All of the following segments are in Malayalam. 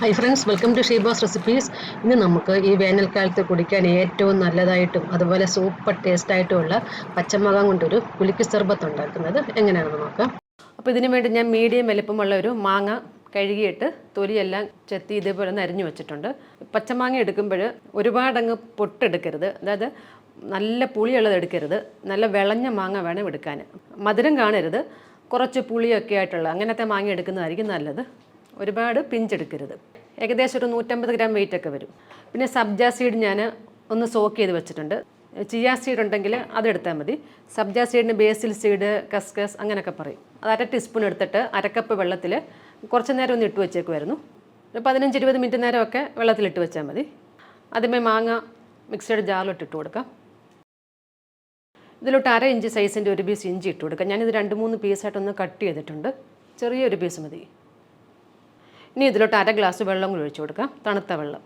Hi friends welcome to Sheeba's recipes ഇന്ന് നമുക്ക് ഈ വേനൽക്കാലത്ത് കുടിക്കാൻ ഏറ്റവും നല്ലതായിട്ടും അതുപോലെ സൂപ്പർ ടേസ്റ്റായിട്ടുമുള്ള പച്ചമുളകം കൊണ്ടൊരു പുലിക്ക് സർബത്ത് ഉണ്ടാക്കുന്നത് എങ്ങനെയാണെന്ന് നോക്കാം. അപ്പോൾ ഇതിനു വേണ്ടി ഞാൻ മീഡിയം വലിപ്പമുള്ള ഒരു മാങ്ങ കഴുകിയിട്ട് തൊലിയെല്ലാം ചെത്തി ഇതേപോലെ ഒന്ന് അരിഞ്ഞു വെച്ചിട്ടുണ്ട്. പച്ചമാങ്ങ എടുക്കുമ്പോൾ ഒരുപാടങ്ങ് പൊട്ടെടുക്കരുത്. അതായത് നല്ല പുളിയുള്ളത് എടുക്കരുത്. നല്ല വിളഞ്ഞ മാങ്ങ വേണം എടുക്കാൻ. മധുരം കാണരുത്. കുറച്ച് പുളിയൊക്കെ ആയിട്ടുള്ള അങ്ങനത്തെ മാങ്ങ എടുക്കുന്നതായിരിക്കും നല്ലത്. ഒരുപാട് പിഞ്ചെടുക്കരുത്. ഏകദേശം ഒരു നൂറ്റമ്പത് ഗ്രാം വെയിറ്റ് ഒക്കെ വരും. പിന്നെ സബ്ജ സീഡ് ഞാൻ ഒന്ന് സോക്ക് ചെയ്ത് വെച്ചിട്ടുണ്ട്. ചിയ സീഡ് ഉണ്ടെങ്കിൽ അതെടുത്താൽ മതി. സബ്ജ സീഡിന് ബേസിൽ സീഡ് കസ്കസ് അങ്ങനെയൊക്കെ പറയും. അത് അര ടീസ്പൂൺ എടുത്തിട്ട് അരക്കപ്പ് വെള്ളത്തിൽ കുറച്ച് നേരം ഒന്ന് ഇട്ട് വെച്ചേക്കുമായിരുന്നു ഒരു പതിനഞ്ച് ഇരുപത് മിനിറ്റ് നേരമൊക്കെ വെള്ളത്തിലിട്ട് വെച്ചാൽ മതി. ആദ്യമേ മാങ്ങ മിക്സഡ് ജാറിലിട്ട് ഇട്ട് കൊടുക്കാം. ഇതിലോട്ട് അര ഇഞ്ച് സൈസിന്റെ ഒരു പീസ് ഇഞ്ചി ഇട്ട് കൊടുക്കാം. ഞാനിത് രണ്ട് മൂന്ന് പീസായിട്ടൊന്ന് കട്ട് ചെയ്തിട്ടുണ്ട്. ചെറിയൊരു പീസ് മതി. ഇനി ഇതിലോട്ട് അര ഗ്ലാസ് വെള്ളം കൂടി ഒഴിച്ചു കൊടുക്കാം. തണുത്ത വെള്ളം.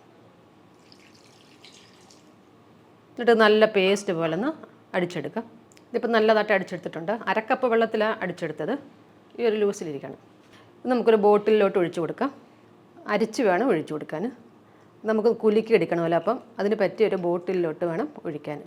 എന്നിട്ട് നല്ല പേസ്റ്റ് പോലെ ഒന്ന് അടിച്ചെടുക്കാം. ഇതിപ്പോൾ നല്ലതായിട്ട് അടിച്ചെടുത്തിട്ടുണ്ട്. അരക്കപ്പ് വെള്ളത്തിലാണ് അടിച്ചെടുത്തത്. ഈ ഒരു ലൂസിലിരിക്കണം. നമുക്കൊരു ബോട്ടിലോട്ട് ഒഴിച്ചു കൊടുക്കാം. അരിച്ച് വേണം ഒഴിച്ചു കൊടുക്കാൻ. നമുക്ക് കുലുക്കി എടുക്കണമല്ലോ അപ്പം. അതിന് പറ്റിയ ഒരു ബോട്ടിലോട്ട് വേണം ഒഴിക്കാൻ.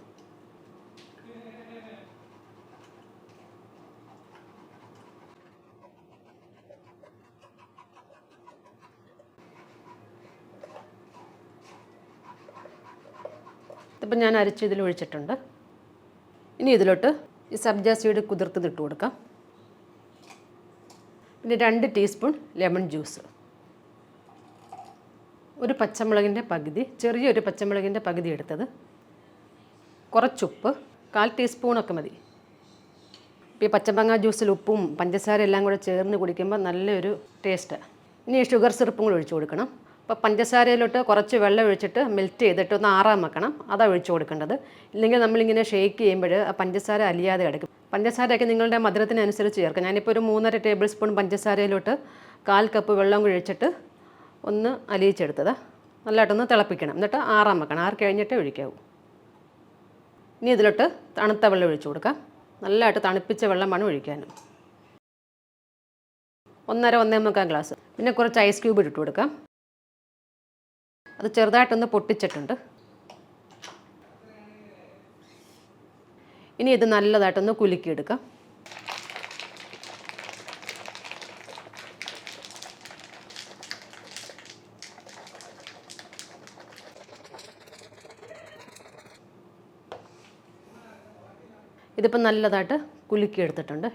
ഇതിപ്പോൾ ഞാൻ അരച്ച് ഇതിൽ ഒഴിച്ചിട്ടുണ്ട്. ഇനി ഇതിലോട്ട് ഈ സബ്ജ സീഡ് കുതിർത്ത് ഇട്ട് കൊടുക്കാം. പിന്നെ രണ്ട് ടീസ്പൂൺ ലെമൺ ജ്യൂസ്. ഒരു പച്ചമുളകിന്റെ പകുതി ചെറിയൊരു പച്ചമുളകിന്റെ പകുതി എടുത്തത്. കുറച്ചുപ്പ് കാൽ ടീസ്പൂണൊക്കെ മതി. ഈ പച്ചമങ്ങാ ജ്യൂസിൽ ഉപ്പും പഞ്ചസാര എല്ലാം കൂടെ ചേർന്ന് കുടിക്കുമ്പോൾ നല്ലൊരു ടേസ്റ്റാണ് ഇനി ഷുഗർ സിറപ്പും കൂടെ ഒഴിച്ചു കൊടുക്കണം. അപ്പോൾ പഞ്ചസാരയിലോട്ട് കുറച്ച് വെള്ളം ഒഴിച്ചിട്ട് മെൽറ്റ് ചെയ്തിട്ട് ഒന്ന് ആറാൻ വെക്കണം. അതാണ് ഒഴിച്ചു കൊടുക്കേണ്ടത്. ഇല്ലെങ്കിൽ നമ്മളിങ്ങനെ ഷേക്ക് ചെയ്യുമ്പോൾ ആ പഞ്ചസാര അലിയാതെ കിടക്കും. പഞ്ചസാരയൊക്കെ നിങ്ങളുടെ മധുരത്തിനനുസരിച്ച് ചേർക്കാം. ഞാനിപ്പോൾ ഒരു മൂന്നര ടേബിൾ സ്പൂൺ പഞ്ചസാരയിലോട്ട് കാൽ കപ്പ് വെള്ളം കൂടി ഒഴിച്ചിട്ട് ഒന്ന് അലിയിച്ചെടുത്തത്. നല്ലതായിട്ടൊന്ന് തിളപ്പിക്കണം. എന്നിട്ട് ആറാൻ വെക്കണം. ആറ് കഴിഞ്ഞിട്ടേ ഒഴിക്കാവൂ. ഇനി ഇതിലോട്ട് തണുത്ത വെള്ളം ഒഴിച്ചു കൊടുക്കാം. നല്ലതായിട്ട് തണുപ്പിച്ച വെള്ളം വെള്ളമാണ് ഒഴിക്കാനും. ഒന്നര ഒന്നേ മുക്കാൽ ഗ്ലാസ് പിന്നെ കുറച്ച് ഐസ് ക്യൂബ് ഇട്ട് കൊടുക്കാം. അത് ചെറുതായിട്ടൊന്ന് പൊട്ടിച്ചിട്ടുണ്ട്. ഇനി ഇത് നല്ലതായിട്ടൊന്ന് കുലുക്കിയെടുക്കാം. ഇതിപ്പോൾ നല്ലതായിട്ട് കുലുക്കിയെടുത്തിട്ടുണ്ട്.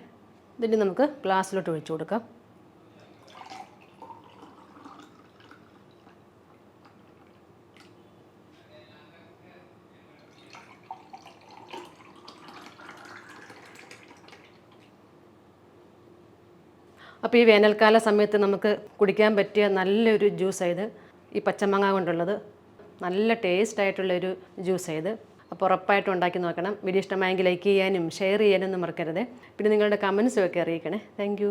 ഇതിന് നമുക്ക് ഗ്ലാസ്സിലോട്ട് ഒഴിച്ചു കൊടുക്കാം. അപ്പോൾ ഈ വേനൽക്കാല സമയത്ത് നമുക്ക് കുടിക്കാൻ പറ്റിയ നല്ലൊരു ജ്യൂസ് ആയത് ഈ പച്ചമാങ്ങ കൊണ്ടുള്ളത്. നല്ല ടേസ്റ്റ് ആയിട്ടുള്ളൊരു ജ്യൂസായത് അപ്പോൾ ഉറപ്പായിട്ടും ഉണ്ടാക്കി നോക്കണം. വീഡിയോ ഇഷ്ടമായെങ്കിൽ ലൈക്ക് ചെയ്യാനും ഷെയർ ചെയ്യാനും ഒന്നും മറക്കരുത്. പിന്നെ നിങ്ങളുടെ കമൻസും ഒക്കെ അറിയിക്കണേ. താങ്ക്